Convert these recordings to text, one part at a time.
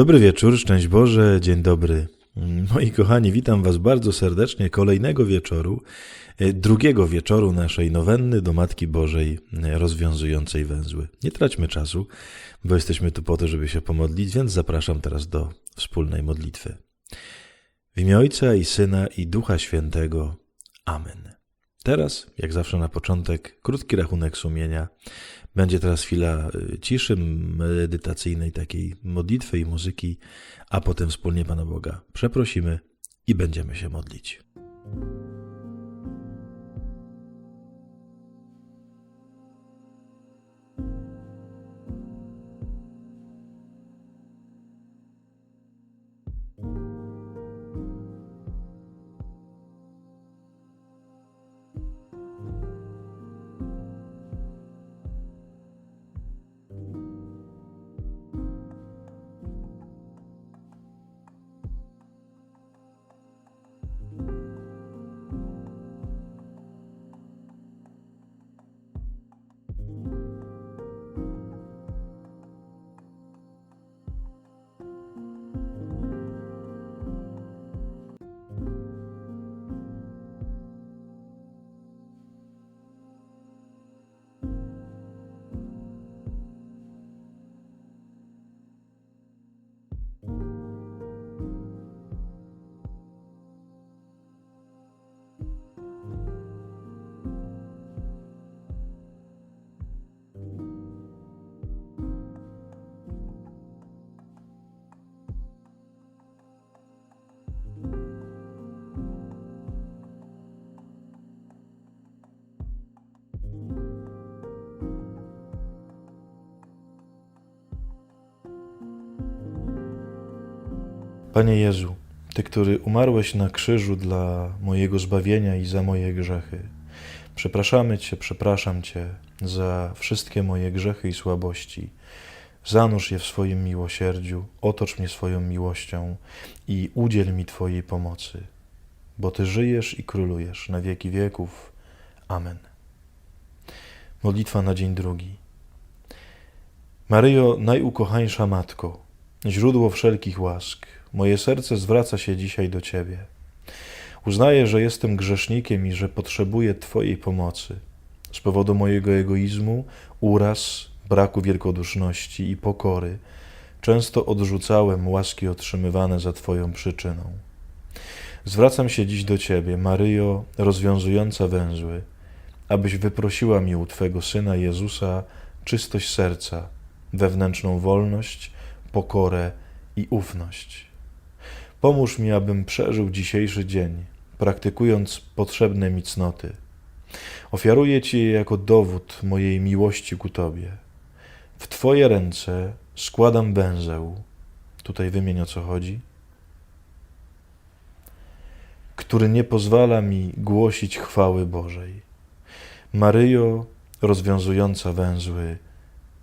Dobry wieczór, szczęść Boże, dzień dobry. Moi kochani, witam Was bardzo serdecznie kolejnego wieczoru, e, drugiego wieczoru naszej nowenny do Matki Bożej e, rozwiązującej węzły. Nie traćmy czasu, bo jesteśmy tu po to, żeby się pomodlić, więc zapraszam teraz do wspólnej modlitwy. W imię Ojca i Syna i Ducha Świętego. Amen. Teraz, jak zawsze na początek, krótki rachunek sumienia. Będzie teraz chwila y, ciszy medytacyjnej, takiej modlitwy i muzyki, a potem wspólnie Pana Boga przeprosimy i będziemy się modlić. Panie Jezu, Ty, który umarłeś na krzyżu dla mojego zbawienia i za moje grzechy, przepraszamy Cię, przepraszam Cię za wszystkie moje grzechy i słabości. Zanurz je w swoim miłosierdziu, otocz mnie swoją miłością i udziel mi Twojej pomocy, bo Ty żyjesz i królujesz na wieki wieków. Amen. Modlitwa na dzień drugi. Maryjo, najukochańsza Matko, źródło wszelkich łask, moje serce zwraca się dzisiaj do Ciebie. Uznaję, że jestem grzesznikiem i że potrzebuję Twojej pomocy. Z powodu mojego egoizmu, uraz, braku wielkoduszności i pokory, często odrzucałem łaski otrzymywane za Twoją przyczyną. Zwracam się dziś do Ciebie, Maryjo, rozwiązująca węzły, abyś wyprosiła mi u Twego Syna Jezusa czystość serca, wewnętrzną wolność, pokorę i ufność. Pomóż mi, abym przeżył dzisiejszy dzień, praktykując potrzebne mi cnoty. Ofiaruję Ci je jako dowód mojej miłości ku Tobie. W Twoje ręce składam węzeł. Tutaj wymień o co chodzi. Który nie pozwala mi głosić chwały Bożej. Maryjo, rozwiązująca węzły,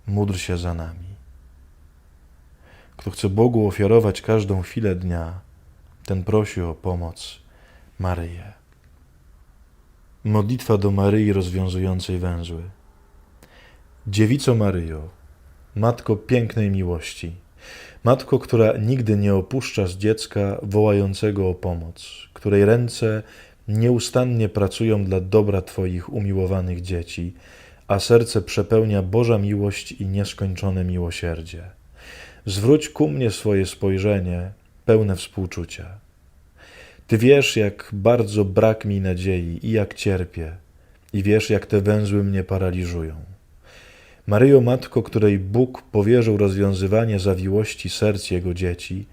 módl się za nami. Kto chce Bogu ofiarować każdą chwilę dnia, ten prosi o pomoc Maryję. Modlitwa do Maryi rozwiązującej węzły. Dziewico Maryjo, Matko pięknej miłości, Matko, która nigdy nie opuszcza z dziecka wołającego o pomoc, której ręce nieustannie pracują dla dobra Twoich umiłowanych dzieci, a serce przepełnia Boża miłość i nieskończone miłosierdzie. Zwróć ku mnie swoje spojrzenie, pełne współczucia. Ty wiesz, jak bardzo brak mi nadziei i jak cierpię, i wiesz, jak te węzły mnie paraliżują. Maryjo, matko, której Bóg powierzył rozwiązywanie zawiłości serc Jego dzieci,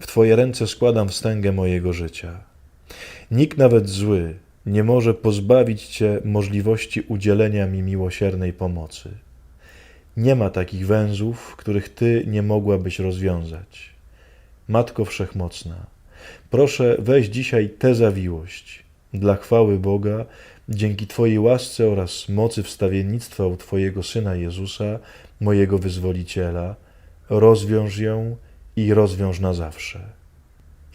w Twoje ręce składam wstęgę mojego życia. Nikt nawet zły nie może pozbawić Cię możliwości udzielenia mi miłosiernej pomocy. Nie ma takich węzłów, których Ty nie mogłabyś rozwiązać. Matko Wszechmocna, proszę weź dzisiaj tę zawiłość dla chwały Boga, dzięki Twojej łasce oraz mocy wstawiennictwa u Twojego Syna Jezusa, mojego Wyzwoliciela, rozwiąż ją i rozwiąż na zawsze.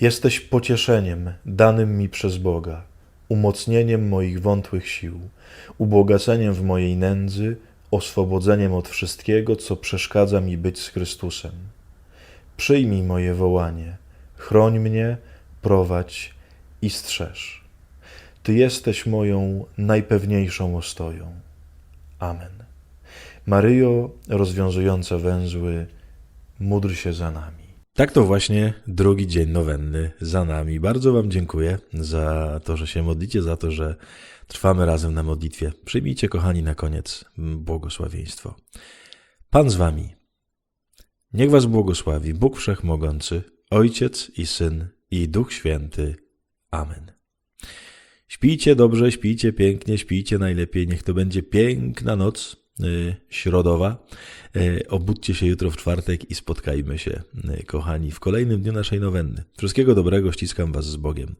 Jesteś pocieszeniem danym mi przez Boga, umocnieniem moich wątłych sił, ubogaceniem w mojej nędzy, oswobodzeniem od wszystkiego, co przeszkadza mi być z Chrystusem. Przyjmij moje wołanie, chroń mnie, prowadź i strzeż. Ty jesteś moją najpewniejszą ostoją. Amen. Maryjo, rozwiązująca węzły, módl się za nami. Tak to właśnie drugi dzień nowenny za nami. Bardzo Wam dziękuję za to, że się modlicie, za to, że trwamy razem na modlitwie. Przyjmijcie, kochani, na koniec błogosławieństwo. Pan z Wami. Niech Was błogosławi Bóg Wszechmogący, Ojciec i Syn i Duch Święty. Amen. Śpijcie dobrze, śpijcie pięknie, śpijcie najlepiej. Niech to będzie piękna noc y, środowa. Y, obudźcie się jutro w czwartek i spotkajmy się, y, kochani, w kolejnym dniu naszej nowenny. Wszystkiego dobrego, ściskam Was z Bogiem.